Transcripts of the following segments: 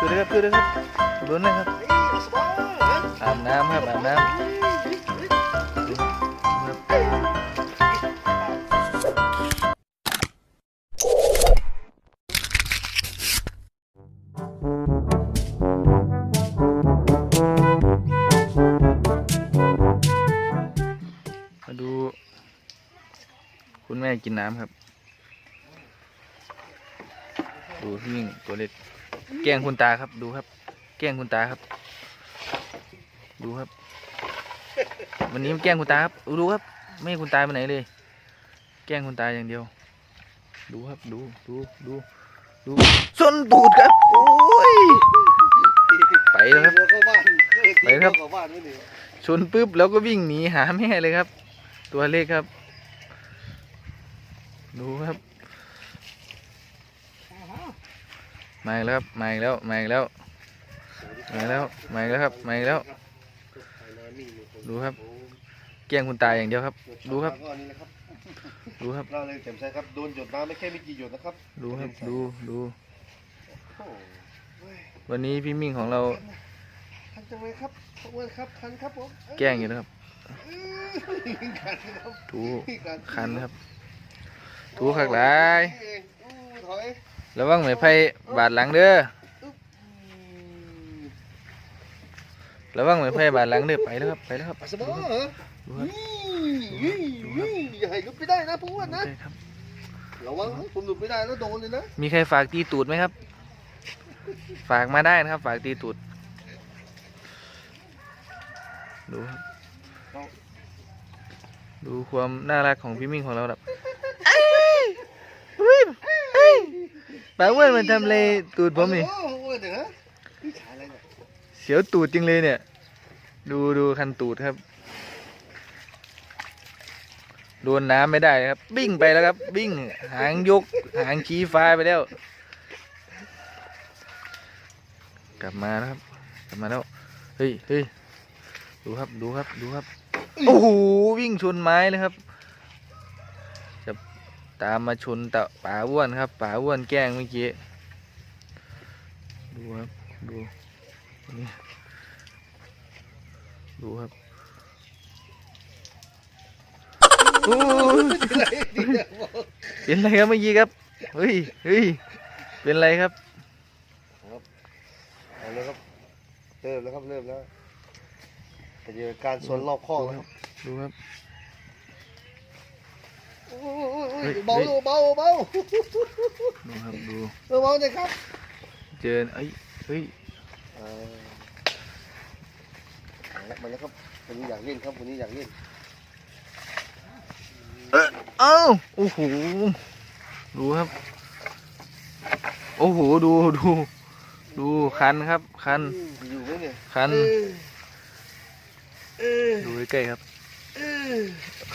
ช่วยด้วยครับช่วยด้วยครับลุ้นนะครับอาบน้ำครับอาบน้ำมาดู คุณแม่กินน้ำครับ ดูพี่วิ่งตัวเล็ก แกล้งคุณตาครับดูครับ แกล้งคุณตาครับ ดูครับ วันนี้มันแกล้งคุณตาครับดูครับ ไม่ให้คุณตาไปไหนเลย แกล้งคุณตาอย่างเดียว ดูครับดูดูดูดูส้นตูดครับโอ้ยไปแล้วครับ ไปครับ ชนปุ๊บแล้วก็วิ่งหนีหาแม่เลยครับ ตัวเล็กครับ ดูครับ มาอีกแล้วครับมาอีกแล้วมาอีกแล้วมาอีกแล้วมาอีกแล้วครับมาอีกแล้ว ดูครับแกล้งคุณตาอย่างเดียวครับ ดูครับก็นี่นะครับดูครับเราเลยแจ่มใสครับโดนหยดน้ำไม่แค่ไม่กี่หยดนะครับ ดูครับดูดูโอ้โหวันนี้พี่มิ่งของเราคันจังเลยครับขอบคุณครับคันครับผมแกล้งอยู่นะครับอื้อคันครับถูคันคันครับถูขักหลายเองอู้ถอย ระวังไหมไผ่บาดหลังเด้ออืมระวังไหมไผ่บาดหลังเด้อไปแล้วครับไปแล้วครับอาสมอเหรอดูครับนี่นี่นี่อย่าให้หลุดไปได้นะพูดนะใช่ครับระวังนะผมหลุดไม่ได้แล้วโดนเลยนะมีใครฝากตีตูดไหมครับ ฝากมาได้นะครับ ฝากตีตูดดูครับดูความน่ารักของพี่มิ่งของเราแบบเอ้ยวิ่งเอ้ย ป้าอ้วนมันทำเลตูดผมนี่โอ้โหเดี๋ยวนะพี่ชายอะไรเนี่ยเสียวตูดจริงเลยเนี่ย ดูดูคันตูดครับ โดนน้ำไม่ได้ครับบิ้งไปแล้วครับบิ้งหางยกหางชี้ฟ้าไปแล้ว กลับมาแล้วครับ กลับมาแล้วเฮ้ยเฮ้ยดูครับดูครับดูครับโอ้โหวิ่งชนไม้เลยครับ ตามมาชนตะป่าอ้วนครับป่าอ้วนแกล้งเมื่อกี้ ดูครับดูนี่ดูครับโอ้ยเป็นไรครับเมื่อกี้ครับเฮ้ยเฮ้ยเป็นไรครับเอาเลยครับเริ่มแล้วครับเริ่มแล้วปฏิบัติการสวนรอบข้อกนะครับดูครับ โอ้ยโอ้ยโอ้ยเฮ้ยเบาเฮ้ยเบาเบาดูครับดูเบาเบาเลยครับ เจอเอ้ยเฮ้ยอ่าเอาละมาแล้วครับวันนี้อยากเล่นครับวันนี้อยากเล่นเอ้าโอ้โหดูครับ โอ้โหดูดูดูคันครับ คันอยู่ไหมเนี่ยคันเออเออดูใกล้ๆครับเออ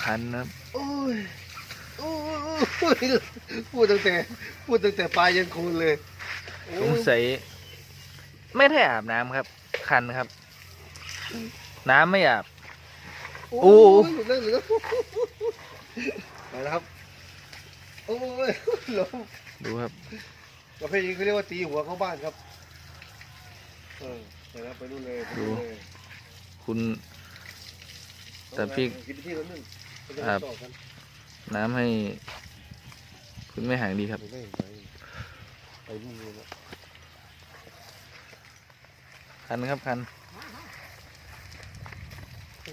คันนะครับโอ้ยโอ้ยโอ้ย พูดตั้งแต่พูดตั้งแต่ปลายยันโคนเลยโอ้สงยสัยไม่ได้อาบน้ำครับ คันครับ น้ำไม่อาบ โอ้โอ้ยหลุดแล้วหลุดแล้วมาแล้วครับ โอ้ยหลงดูครับ ประเภทนี้เขาเรียกว่าตีหัวเข้าบ้านครับเออไปแล้วไปนู่นเลยไปนู่นเลยคุณ แต่พี่ กินที่ละนึ่งไปเดินครับต่อกัน น้ำให้ คุณไม่หางดีครับไปไม่ไปไปนู่นเลยนะคันครับคัน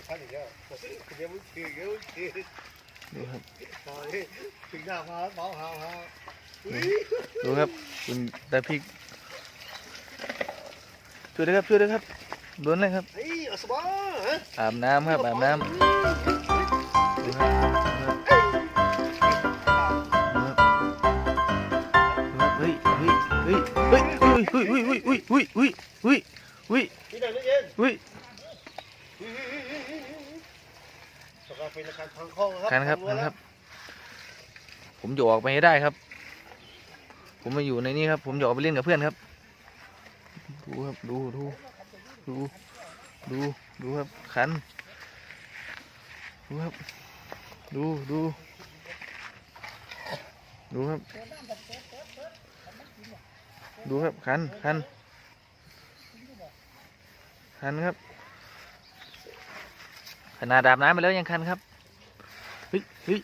พันอีกแล้วเดี๋ยวมึงขี่เดี๋ยวมึงขี่ดูครับ ตอนนี้ถึงหน้าพาเมาหาหาอุ้ยดูครับ คุณตาพริก ช่วยด้วยครับ ช่วยด้วยครับโดนเลยครับ เฮ้ยอสบอฮะอาบน้ำครับอาบน้ำดูครับ ฮ้ยเฮ้ยเฮ้ยเฮ้ยเฮ้ยเฮ้ยเฮ้ยเฮ้ยเฮ้ยเฮ้ยเฮ้ยเฮ้ยที่ไหนไม่เย็นเฮ้ยสกาเป็นอาการทางคล้องนะครัคันครับคันครับ ผมจะออกไปให้ได้ครับ ผมมาอยู่ในนี้ครับ ผมจะออกไปเล่นกับเพื่อนครับ ดูครับดูดูดูดูดูครับคันดูครับดูดูดูครับ ดูครับคันคันคันครับ ขนาดอาบน้ำไปแล้วยังคันครับเฮ้ยเฮ้ย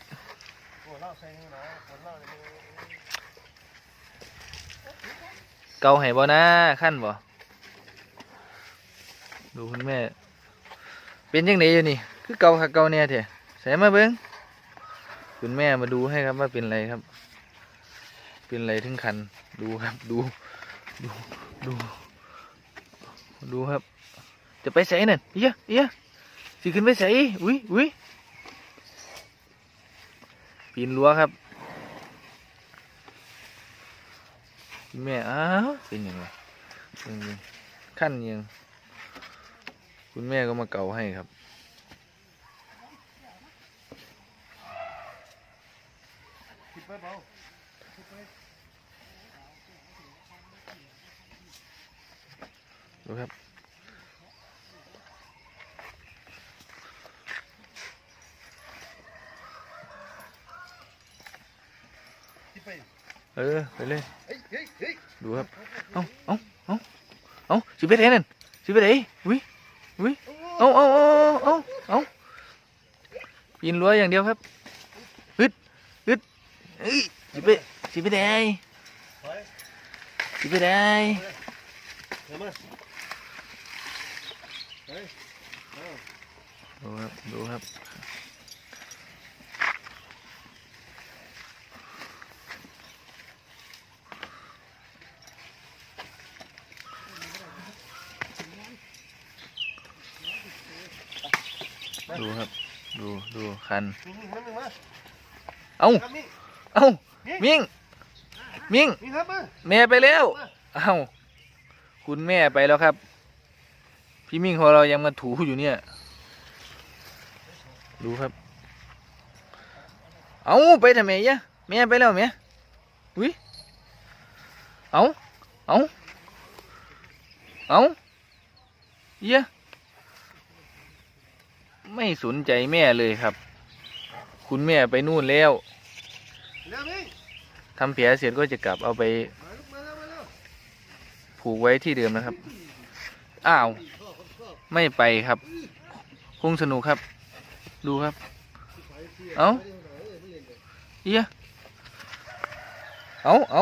เล่าใส่หน่อยหัวเล่าเลยเกาให้บ่นะขั้นบ่ดูคุณแม่ เป็นยังไงอยู่นี่ คือเกาคักเกาเนี่ยเถอะใส่มาเบิ้งคุณแม่มาดูให้ครับว่าเป็นอะไรครับ เป็นอะไรถึงคัน ดูครับ ดู ดู ดู ดูครับ จะไปใส่นั่นเอียอียสิขึ้นไปใส่อุ้ยอุ้ยปีนรั้วครับคุณแม่ อ้าวเป็นยังไงเป็นยังไงขั้นยัง คุณแม่ก็มาเกาให้ครับคิดไปเบา ดูครับ เออ ไปเลยเฮ้ยเฮ้ยเฮ้ยดูครับ เอ้าเอ้าเอ้าเอ้าสิไปไหนนั่นสิไปไหนอุ้ยอุ้ยเอ้าเอ้าเอ้าเอ้าเอ้าปีนรั้วอย่างเดียวครับฮึดฮึดเอ้ยสิไปสิไปไหนถอยสิไปไหนเดี๋ยวมาเฮ้ยเอา ดูครับ ดูครับ ดูครับ ดูดูคันมีมีมันหนึ่งมาเอ้า ครับมีเอ้า มิงมิงมีครับมาแม่ไปแล้ว เอ้า คุณแม่ไปแล้วครับ พี่มิ่งของเรายังมาถูอยู่เนี่ย ดูครับ เอาไปทำไมยะแม่ไปแล้วแม่อุ้ยเอาเอาเอาเยะไม่สนใจแม่เลยครับ คุณแม่ไปนู่นแล้วเร็วมีทำแผลเสร็จก็จะกลับเอาไป ผูกไว้ที่เดิมนะครับ อ้าว ไม่ไปครับ คงสนุกครับ ดูครับ เอ้าเอ้ยไม่เล่นเลยเอียเอาเอา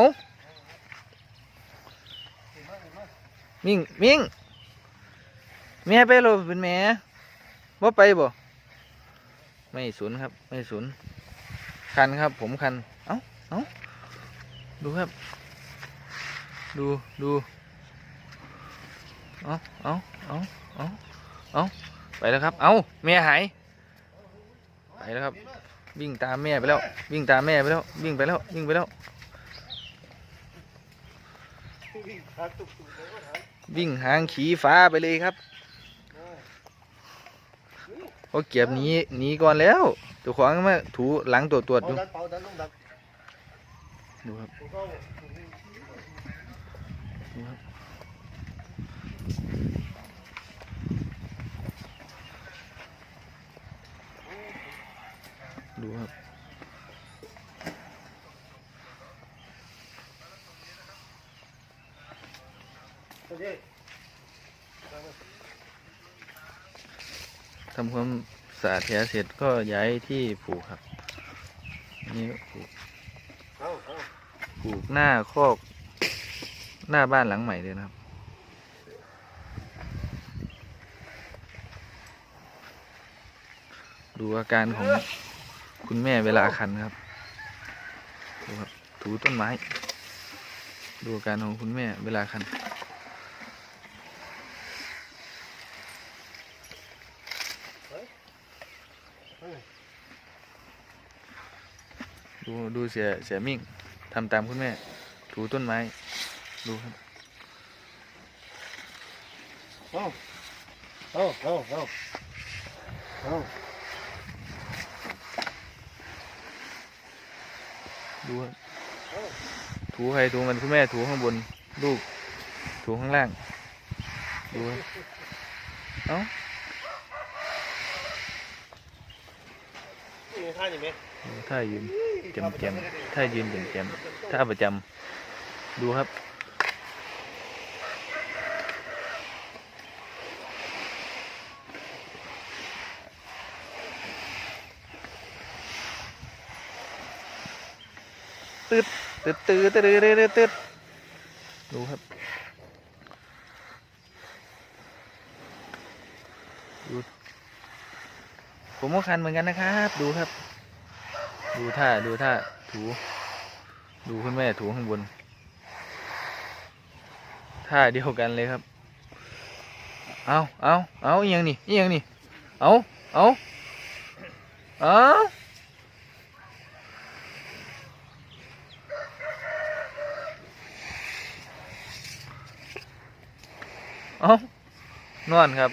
มิงมิงแม่ไปเรอเป็นแม่บ่ไปบ่ ไม่สนครับ ไม่สนคันครับ ผมคัน เอาเอาดูครับ ดูดูเอาเอาเอาเอาเอาไปแล้วครับ เอาแม่หาย แล้วครับ วิ่งตามแม่ไปแล้ว วิ่งตามแม่ไปแล้ว วิ่งไปแล้ววิ่งไปแล้ว วิ่งหาตุกตุกเลยก็ถามวิ่งหางขี่ฟ้าไปเลยครับเพราเก็บหนีหนีก่อนแล้วตัวขวางมาถูหลังตัวตรวจดูดูครับ ถูกต้อง ดูครับ ดูครับ ทำความสะอาดแผลเสร็จก็ย้ายที่ผูกครับนนี่ผูกผูกหน้าคอกหน้าบ้านหลังใหม่เลยนะครับดูอาการของ คุณแม่เวลาคันครับดูครับถูต้นไม้ ดูอาการของคุณแม่เวลาคันดูดูเสียเสียมิ่งทำตามคุณแม่ ถูต้นไม้ ดูครับเอาเอาเอาเอาเอา ดูครับถูใครถูมันคุณแม่ถูข้างบน ลูก ถูข้างล่าง ดูครับเอ้านี่ท่าอย่างไหมดูท่ายืนเจมเจมท่ายืนเจมเจมท่าประจำดูครับ ตืดตืดตืดตืดตืดตืดดูครับ ดู ผมก็คันเหมือนกันนะครับ ดูครับ ดูท่า ดูท่า ถู ดูคุณแม่ถูข้างบน ท่าเดียวกันเลยครับ เอาเอาเอาอีหยังนี่อีหยังนี่เอาเอาเอา เอานอนครับ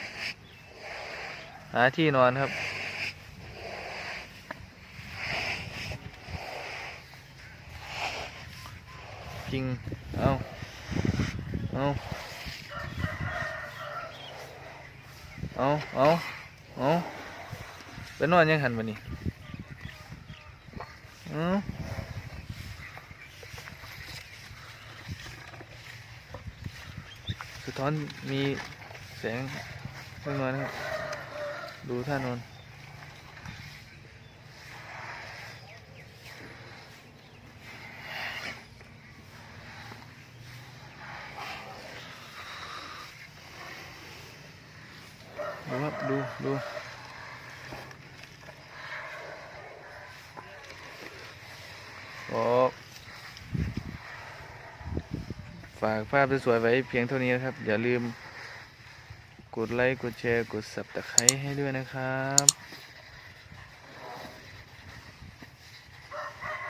หาที่นอนครับ จริง เอาเอาเอาเอาเอาไปนอนยังหันมานี่เอาสะ ท้อนมีแสงเล็กน้อยนะครับ ดูท่านอนดูครับดูดูโอ้ ฝากภาพสวยๆไว้เพียงเท่านี้นะครับ อย่าลืม กดไลค์ กดแชร์ กดสับตะไคร้ให้ด้วยนะครับ